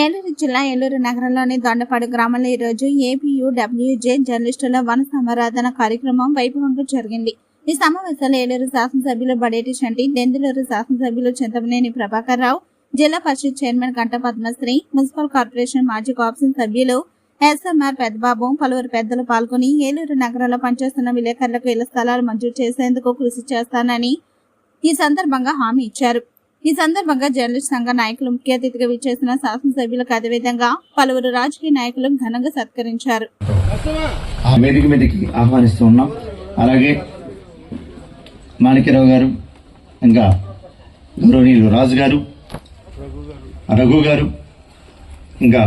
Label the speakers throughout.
Speaker 1: ఏలూరు జిల్లా ఏలూరు నగరంలోని దొండపాడు గ్రామంలో ఈరోజు ఏపీయూడబ్ల్యూజే జర్నలిస్టుల వన సమారాధన కార్యక్రమం వైభవంగా జరిగింది. ఈ సమావేశంలో ఏలూరు శాసనసభ్యులు బడేటి శంటి దెందులూరు శాసనసభ్యులు Chintamaneni Prabhakar Rao Zilla Parishad chairman Ganta Padmasri municipal corporation మాజీ కాప్షన్ సభ్యులు ఎస్ఎంఆర్ పెద్దబాబు పలువురు పెద్దలు పాల్గొని ఏలూరు నగరంలో పనిచేస్తున్న విలేకరులకు ఇళ్ళ స్థలాలు మంజూరు చేసేందుకు కృషి చేస్తానని ఈ సందర్భంగా హామీ ఇచ్చారు. ఈ సందర్భంగా జర్నలిస్ట్ సంఘ నాయకులు ముఖ్య అతిథిగా విచ్చేసిన శాసనసభ్యులకు అదేవిధంగా పలువురు రాజకీయ నాయకులు ఘనంగా సత్కరించారు.
Speaker 2: ఆ వేదిక ఆహ్వానిస్తూ ఉన్నాం. అలాగే మాణిక్యరావు గారు ఇంకా గౌరవనీయులు రాజు గారు రఘు గారు ఇంకా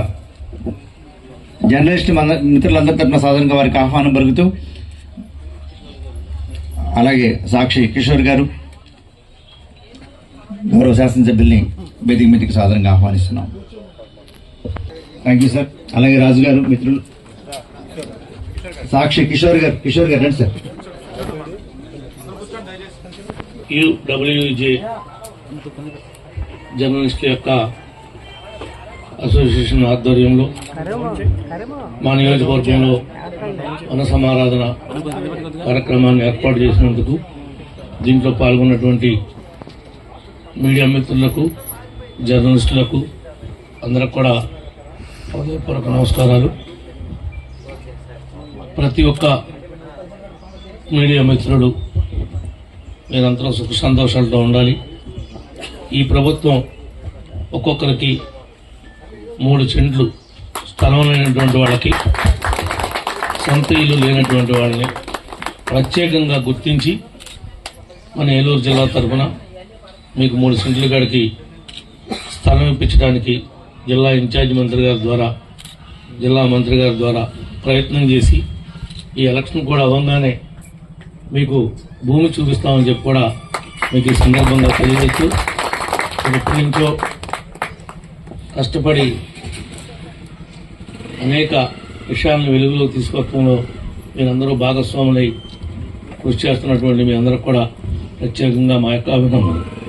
Speaker 2: జర్నలిస్ట్ మిత్రులందరి తరఫున సాధారణంగా వారికి ఆహ్వానం పలుకుతూ అలాగే సాక్షి కిషోర్ గారు గౌరవ శాసనసభ్యుల్ని వేదిక మీదకి సాధారణంగా ఆహ్వానిస్తున్నాం. థ్యాంక్ యూ సార్ అలాగే రాజు గారు మిత్రులు. సాక్షి కిషోర్ గారు కిషోర్ గారు రండి సార్
Speaker 3: యుడబ్ల్యూజే జర్నలిస్టుల యొక్క అసోసియేషన్ ఆధ్వర్యంలో మా నియోజకవర్గంలో వన సమారాధన కార్యక్రమాన్ని ఏర్పాటు చేసినందుకు దీంట్లో పాల్గొన్నటువంటి మీడియా మిత్రులకు జర్నలిస్టులకు అందరికి కూడా హృదయపూర్వక నమస్కారాలు. ప్రతి ఒక్క మీడియా మిత్రుడు మీరందరూ సుఖ సంతోషాలతో ఉండాలి. ఈ ప్రభుత్వం ఒక్కొక్కరికి మూడు చెంట్లు స్థలం లేనటువంటి వాళ్ళకి సొంత ఇల్లు లేనటువంటి వాళ్ళని ప్రత్యేకంగా గుర్తించి మన ఏలూరు జిల్లా తరఫున మీకు మూడు సెంట్ల కాడికి స్థలం ఇప్పించడానికి జిల్లా ఇన్ఛార్జ్ మంత్రి గారి ద్వారా జిల్లా మంత్రి గారి ద్వారా ప్రయత్నం చేసి ఈ ఎలక్షన్ కూడా అవ్వగానే మీకు భూమి చూపిస్తామని చెప్పి కూడా మీకు ఈ సందర్భంగా తెలియజేస్తూ నేను ఎప్పటి నుంచో కష్టపడి అనేక విషయాలను వెలుగులో తీసుకొచ్చడంలో మీరందరూ భాగస్వాములై కృషి చేస్తున్నటువంటి మీ అందరికి కూడా ప్రత్యేకంగా మా యొక్క అభినందనలు.